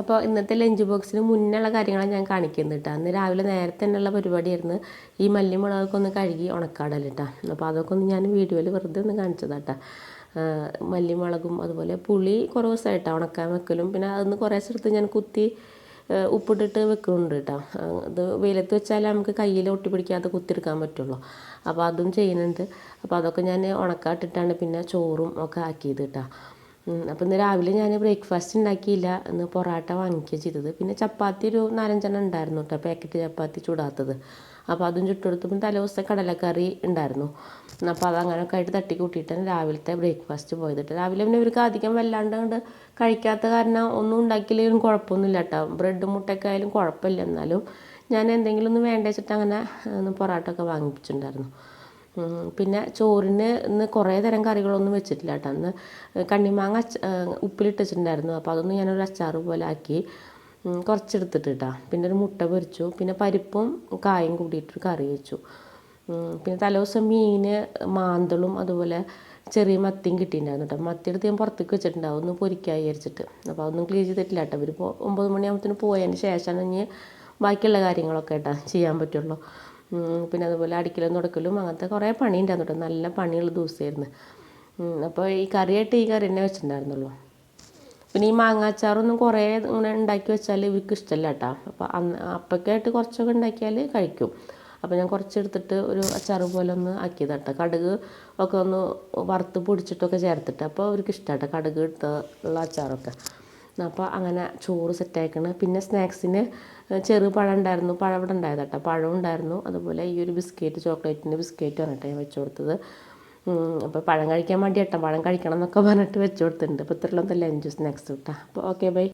അപ്പോൾ ഇന്നത്തെ ലഞ്ച് ബോക്സിന് മുന്നുള്ള കാര്യങ്ങളാണ് ഞാൻ കാണിക്കുന്നത് കേട്ടോ അന്ന് രാവിലെ നേരത്തെ തന്നെയുള്ള പരിപാടിയായിരുന്നു. ഈ മല്ലിമുളകൊക്കെ ഒന്ന് കഴുകി ഉണക്കാടൽ കേട്ടോ അപ്പോൾ അതൊക്കെ ഒന്ന് ഞാൻ വീഡിയോയിൽ വെറുതെ ഒന്ന് കാണിച്ചതാട്ടോ മല്ലിമുളകും അതുപോലെ പുളി കുറേ ദിവസമായിട്ടാണ് ഉണക്കാൻ വെക്കലും. പിന്നെ അതൊന്ന് കുറേ സ്ഥലത്ത് ഞാൻ കുത്തി ഉപ്പിട്ടിട്ട് വെക്കുന്നുണ്ട് കേട്ടോ അത് വെയിലത്ത് വെച്ചാൽ നമുക്ക് കയ്യിൽ ഒട്ടി പിടിക്കാതെ കുത്തിയെടുക്കാൻ പറ്റുള്ളൂ. അപ്പോൾ അതും ചെയ്യുന്നുണ്ട്. അപ്പോൾ അതൊക്കെ ഞാൻ ഉണക്കാട്ടിട്ടാണ് പിന്നെ ചോറും ഒക്കെ ആക്കിയത് കേട്ടോ അപ്പോൾ ഇന്ന് രാവിലെ ഞാൻ ബ്രേക്ക്ഫാസ്റ്റ് ഉണ്ടാക്കിയില്ല ഇന്ന് പൊറാട്ട വാങ്ങിക്കുക ചെയ്തത്. പിന്നെ ചപ്പാത്തി ഒരു നാലഞ്ചെണ്ണം ഉണ്ടായിരുന്നു കേട്ടോ പാക്കറ്റ് ചപ്പാത്തി ചൂടാത്തത്. അപ്പോൾ അതും ചുട്ടെടുത്തു പിന്നെ തലേ ദിവസത്തെ കടലക്കറി ഉണ്ടായിരുന്നു അപ്പോൾ അത് അങ്ങനെയൊക്കെ ആയിട്ട് തട്ടി കൂട്ടിയിട്ടാണ് രാവിലത്തെ ബ്രേക്ക്ഫാസ്റ്റ് പോയത് രാവിലെ പിന്നെ ഇവർക്ക് അധികം വല്ലാണ്ട് കൊണ്ട് കഴിക്കാത്ത കാരണം ഒന്നും ഉണ്ടാക്കിയില്ലെങ്കിലും കുഴപ്പമൊന്നുമില്ല കേട്ടോ ബ്രെഡ് മുട്ടയൊക്കെ ആയാലും കുഴപ്പമില്ല. എന്നാലും ഞാൻ എന്തെങ്കിലും ഒന്ന് വേണ്ട വെച്ചിട്ട് അങ്ങനെ പൊറാട്ട ഒക്കെ വാങ്ങിപ്പിച്ചിട്ടുണ്ടായിരുന്നു. പിന്നെ ചോറിന് ഇന്ന് കുറേ തരം കറികളൊന്നും വെച്ചിട്ടില്ല കേട്ടോ. അന്ന് കണ്ണിമാങ്ങ അച്ച ഉപ്പിലിട്ട് വെച്ചിട്ടുണ്ടായിരുന്നു അപ്പോൾ അതൊന്നും ഞാനൊരു അച്ചാറ് പോലെ ആക്കി കുറച്ചെടുത്തിട്ട് കേട്ടോ പിന്നെ ഒരു മുട്ട പൊരിച്ചു. പിന്നെ പരിപ്പും കായും കൂടിയിട്ടൊരു കറി വെച്ചു. പിന്നെ തലേദിവസം മീൻ മാന്തളും അതുപോലെ ചെറിയ മത്തിയും കിട്ടിയിട്ടുണ്ടായിരുന്നു കേട്ടോ മത്തി എടുത്ത് ഞാൻ പുറത്തേക്ക് വെച്ചിട്ടുണ്ടാവും. ഒന്ന് പൊരിക്കാൻ വിചാരിച്ചിട്ട്. അപ്പോൾ അതൊന്നും ക്ലീൻ ചെയ്തിട്ടില്ല കേട്ടോ ഇവർ ഒമ്പത് മണിയാകുമ്പോഴത്തേന് പോയതിന് ശേഷമാണ് ഇനി ബാക്കിയുള്ള കാര്യങ്ങളൊക്കെ കേട്ടോ ചെയ്യാൻ പറ്റുള്ളൂ. പിന്നെ അതുപോലെ അടിക്കലും തുടക്കലും അങ്ങനത്തെ കുറേ പണി ഉണ്ടായിരുന്നു കേട്ടോ. നല്ല പണിയുള്ള ദിവസമായിരുന്നു. അപ്പോൾ ഈ കറിയായിട്ട് ഈ കറി തന്നെ വെച്ചിട്ടുണ്ടായിരുന്നുള്ളൂ. പിന്നെ ഈ മാങ്ങാച്ചാറൊന്നും കുറേ ഇങ്ങനെ ഉണ്ടാക്കി വെച്ചാൽ ഇവർക്ക് ഇഷ്ടമല്ല കേട്ടോ. അപ്പോൾ അന്ന് അപ്പൊക്കെയായിട്ട് കുറച്ചൊക്കെ ഉണ്ടാക്കിയാൽ കഴിക്കും. അപ്പോൾ ഞാൻ കുറച്ചെടുത്തിട്ട് ഒരു അച്ചാറ് പോലെ ഒന്ന് ആക്കിയതാണ് കേട്ടോ. കടുക് ഒക്കെ ഒന്ന് വറുത്ത് പൊടിച്ചിട്ടൊക്കെ ചേർത്തിട്ട്. അപ്പോൾ അവർക്ക് ഇഷ്ടമാട്ടോ കടുക് ഇട്ട് ഉള്ള അച്ചാറൊക്കെ. അപ്പോൾ അങ്ങനെ ചോറ് സെറ്റാക്കണം പിന്നെ സ്നാക്സിന് ചെറു പഴം ഉണ്ടായിരുന്നു. പഴം ഇവിടെ ഉണ്ടായത് കേട്ടോ പഴം ഉണ്ടായിരുന്നു. അതുപോലെ ഈ ഒരു ബിസ്ക്കറ്റ് ചോക്ലേറ്റിന്റെ ബിസ്ക്കറ്റ് കേട്ടോ ഞാൻ വെച്ചു കൊടുത്തത്. അപ്പോൾ പഴം കഴിക്കാൻ വേണ്ടി കേട്ടോ പഴം കഴിക്കണം എന്നൊക്കെ പറഞ്ഞിട്ട് വെച്ചു കൊടുത്തിട്ടുണ്ട്. അപ്പോൾ ഇത്രയുള്ള ലഞ്ച് സ്നാക്സ് കിട്ടാം അപ്പോൾ ഓക്കെ ബൈ.